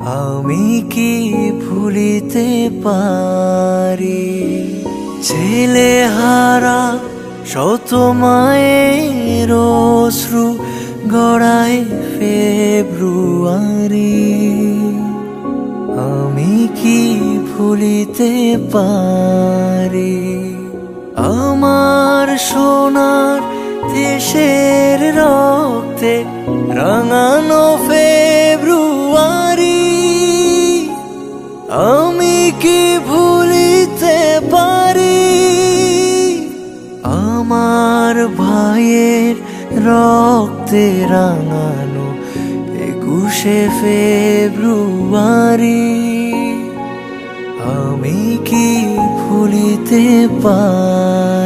আমি কি ভুলিতে পারি? ছেলে হারা শত মায়ের অশ্রু গড়ায় ফেব্রুয়ারি। আমি কি ভুলিতে পারি? আমার সোনার দেশের রক্তে রাঙানো ফেব্রুয়ারি ভাইয়ের রক্তে রাঙানো একুশে ফেব্রুয়ারি। আমি কি ভুলিতে পারি